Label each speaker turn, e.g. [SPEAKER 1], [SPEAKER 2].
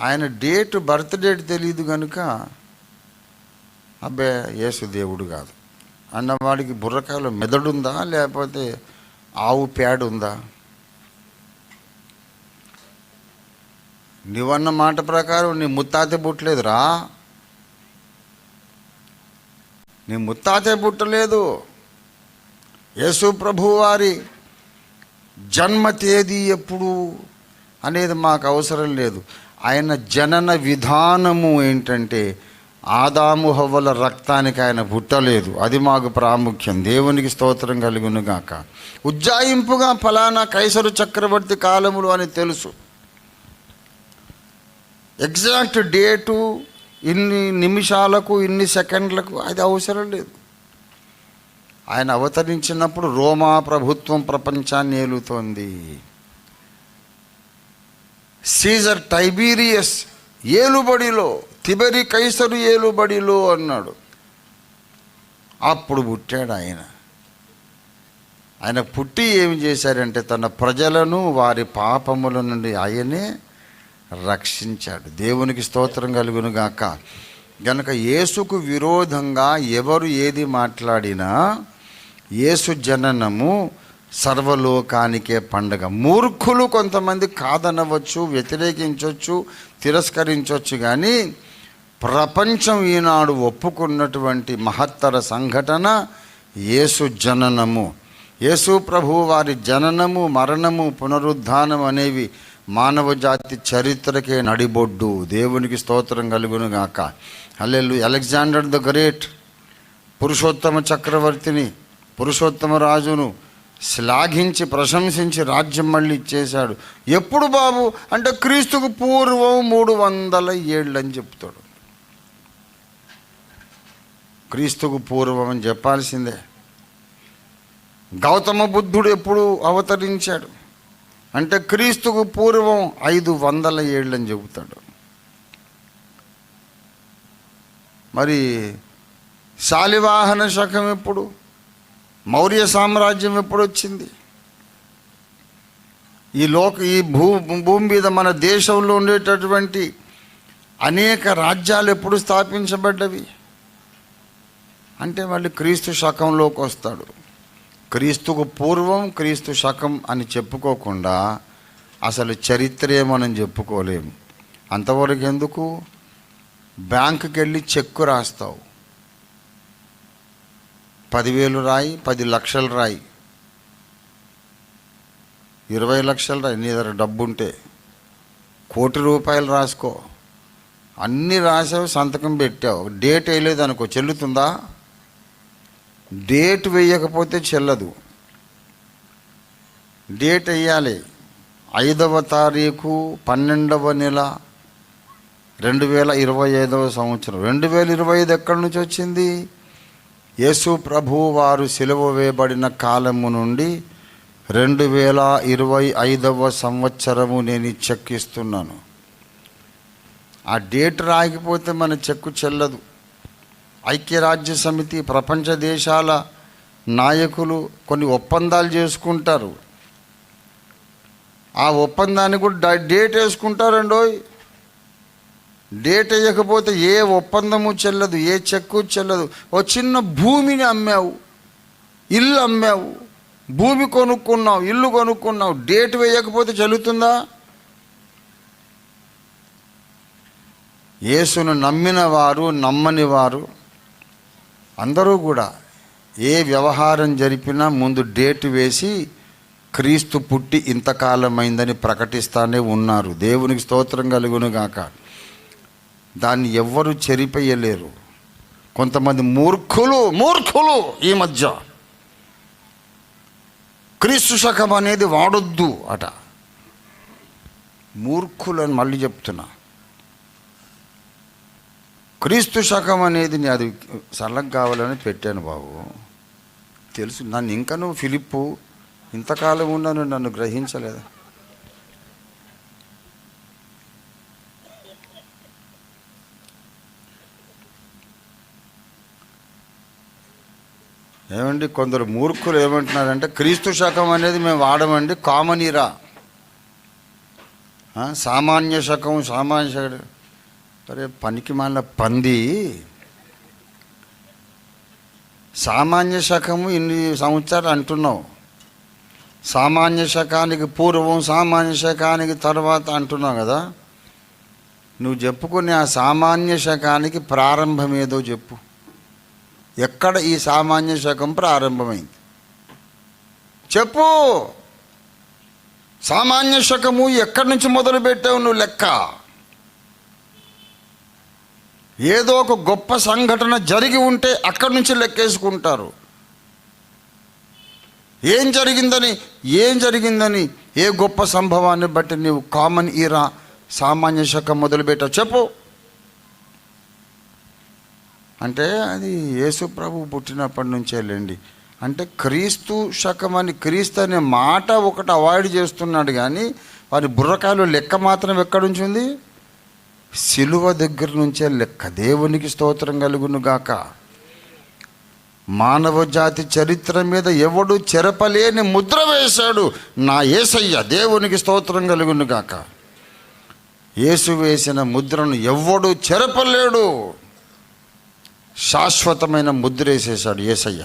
[SPEAKER 1] ఆయన date birth date తెలియదు కనుక అబ్బే యేసు దేవుడు కాదు. అన్నవాడికి బుర్రకాయలో మెదడుందా లేకపోతే ఆవు ప్యాడ్ ఉందా నువ్వన్న మాట ప్రకారం నీ ముత్తాతే పుట్టలేదురా. నీ ముత్తాతే పుట్టలేదు. యేసు ప్రభువారి జన్మ తేదీ ఎప్పుడు అనేది మాకు అవసరం లేదు. ఆయన జనన విధానము ఏంటంటే ఆదాము హవ్వల రక్తానికి ఆయన పుట్టలేదు. అది మాకు ప్రాముఖ్యం. దేవునికి స్తోత్రం కలుగునుగాక. ఉజ్జాయింపుగా ఫలానా కైసరు చక్రవర్తి కాలములు అని తెలుసు. ఎగ్జాక్ట్ డేటు ఇన్ని నిమిషాలకు ఇన్ని సెకండ్లకు అది అవసరం లేదు. ఆయన అవతరించినప్పుడు రోమా ప్రభుత్వం ప్రపంచాన్ని ఏలుతోంది. సీజర్ టైబీరియస్ ఏలుబడిలో తిబరి కైసరు ఏలుబడిలో అన్నాడు. అప్పుడు పుట్టాడు ఆయన. ఆయన పుట్టి ఏమి చేశారంటే తన ప్రజలను వారి పాపముల నుండి ఆయనే రక్షించాడు. దేవునికి స్తోత్రం కలుగును గాక. గనక యేసుకు విరోధంగా ఎవరు ఏది మాట్లాడినా యేసు జననము సర్వలోకానికే పండగ. మూర్ఖులు కొంతమంది కాదనవచ్చు వ్యతిరేకించవచ్చు తిరస్కరించవచ్చు కానీ ప్రపంచం ఈనాడు ఒప్పుకున్నటువంటి మహత్తర సంఘటన యేసు జననము. యేసు ప్రభు వారి జననము మరణము పునరుద్ధానం అనేవి మానవ జాతి చరిత్రకే నడిబొడ్డు. దేవునికి స్తోత్రం కలుగునుగాక. గాక అలెగ్జాండర్ ద గ్రేట్ పురుషోత్తమ చక్రవర్తిని పురుషోత్తమ రాజును శ్లాఘించి ప్రశంసించి రాజ్యం మళ్ళీ ఇచ్చేశాడు. ఎప్పుడు బాబు? అంటే క్రీస్తుకు పూర్వం మూడు వందల ఏళ్ళు అని చెప్తాడు. క్రీస్తుకు పూర్వం అని చెప్పాల్సిందే. గౌతమ బుద్ధుడు ఎప్పుడు అవతరించాడు? అంటే క్రీస్తుకు పూర్వం ఐదు వందల ఏళ్ళని చెబుతాడు. మరి శాలివాహన శకం ఎప్పుడు? మౌర్య సామ్రాజ్యం ఎప్పుడు వచ్చింది ఈ లోక ఈ భూ భూమి మీద మన దేశంలో ఉండేటటువంటి అనేక రాజ్యాలు ఎప్పుడు స్థాపించబడ్డవి? అంటే వాళ్ళు క్రీస్తు శకంలోకి వస్తాడు. క్రీస్తుకు పూర్వం క్రీస్తు శకం అని చెప్పుకోకుండా అసలు చరిత్రే మనం చెప్పుకోలేము అంతవరకు ఎందుకు బ్యాంకుకి వెళ్ళి చెక్కు రాస్తావు. పదివేలు రాయి పది లక్షలు రాయి. ఇరవై లక్షలు రాయి నీ దగ్గర డబ్బు ఉంటే కోటి రూపాయలు రాసుకో. అన్నీ రాసావు సంతకం పెట్టావు. డేట్ వేయలేదు అనుకో చెల్లుతుందా? డేట్ వేయకపోతే చెల్లదు. డేట్ వేయాలి. ఐదవ తారీఖు పన్నెండవ నెల రెండు వేల ఇరవై ఐదవ సంవత్సరం. రెండు వేల ఇరవై ఐదు ఎక్కడి నుంచి వచ్చింది? యేసు ప్రభు వారు సెలవు వేయబడిన కాలము నుండి రెండు వేల ఇరవై ఐదవ సంవత్సరము నేను చెక్కిస్తున్నాను. చెక్ ఇస్తున్నాను ఆ డేట్ రాకపోతే మన చెక్కు చెల్లదు. ఐక్యరాజ్య సమితి ప్రపంచ దేశాల నాయకులు కొన్ని ఒప్పందాలు చేసుకుంటారు. ఆ ఒప్పందాన్ని కూడా డేట్ వేసుకుంటారండోయ్. డేట్ వేయకపోతే ఏ ఒప్పందము చెల్లదు ఏ చెక్కు చెల్లదు. ఓ చిన్న భూమిని అమ్మావు ఇల్లు అమ్మావు భూమి కొనుక్కున్నావు ఇల్లు కొనుక్కున్నావు డేట్ వేయకపోతే చెల్లుతుందా? యేసును నమ్మిన వారు నమ్మని వారు అందరూ కూడా ఏ వ్యవహారం జరిపినా ముందు డేట్ వేసి క్రీస్తు పుట్టి ఇంతకాలమైందని ప్రకటిస్తానే ఉన్నారు. దేవునికి స్తోత్రం కలుగునుగాక. దాన్ని ఎవ్వరు చెరిపేయలేరు. కొంతమంది మూర్ఖులు మూర్ఖులు ఈ మధ్య. క్రీస్తు శకం అనేది వాడొద్దు అట. మూర్ఖులు అని మళ్ళీ చెప్తున్నా. క్రీస్తు శకం అనేది నీ అది సరళంగా కావాలని పెట్టాను బాబు. తెలుసు. నన్ను ఇంకా నువ్వు ఫిలిప్పు ఇంతకాలం ఉన్నాను నన్ను గ్రహించలేదా? ఏమండి కొందరు మూర్ఖులు ఏమంటున్నారంటే క్రీస్తు శకం అనేది మేము వాడమండి కామన్ ఇరా. సామాన్య శకం సామాన్య శకం. అరే పనికి మాల పంది. సామాన్య శకము ఇన్ని సంవత్సరాలు అంటున్నావు. సామాన్య శకానికి పూర్వం సామాన్య శకానికి తర్వాత అంటున్నావు కదా. నువ్వు చెప్పుకునే ఆ సామాన్య శకానికి ప్రారంభం ఏదో చెప్పు. ఎక్కడ ఈ సామాన్య శకం ప్రారంభమైంది? చెప్పు. సామాన్య శకము ఎక్కడి నుంచి మొదలు పెట్టావు నువ్వు లెక్క? ఏదో ఒక గొప్ప సంఘటన జరిగి ఉంటే అక్కడి నుంచి లెక్కేసుకుంటారు. ఏం జరిగిందని? ఏం జరిగిందని? ఏ గొప్ప సంభవాన్ని బట్టి నీవు కామన్ ఈరా సామాన్య శకం మొదలుపెట్టావు? చెప్పు. అంటే అది యేసు ప్రభు పుట్టినప్పటి నుంచే లేండి. అంటే క్రీస్తు శకం అని క్రీస్తు అనే మాట ఒకటి అవాయిడ్ చేస్తున్నాడు కానీ వారి బుర్రకాయలు లెక్క మాత్రం ఎక్కడి నుంచి ఉంది? సిలువ దగ్గర నుంచే లెక్క. దేవునికి స్తోత్రం కలుగును గాక. మానవ జాతి చరిత్ర మీద ఎవడు చెరపలేని ముద్ర వేశాడు. నా ఏసయ్య దేవునికి స్తోత్రం కలుగును గాక. యేసు వేసిన ముద్రను ఎవడు చెరపలేడు? శాశ్వతమైన ముద్ర వేసేశాడు ఏసయ్య.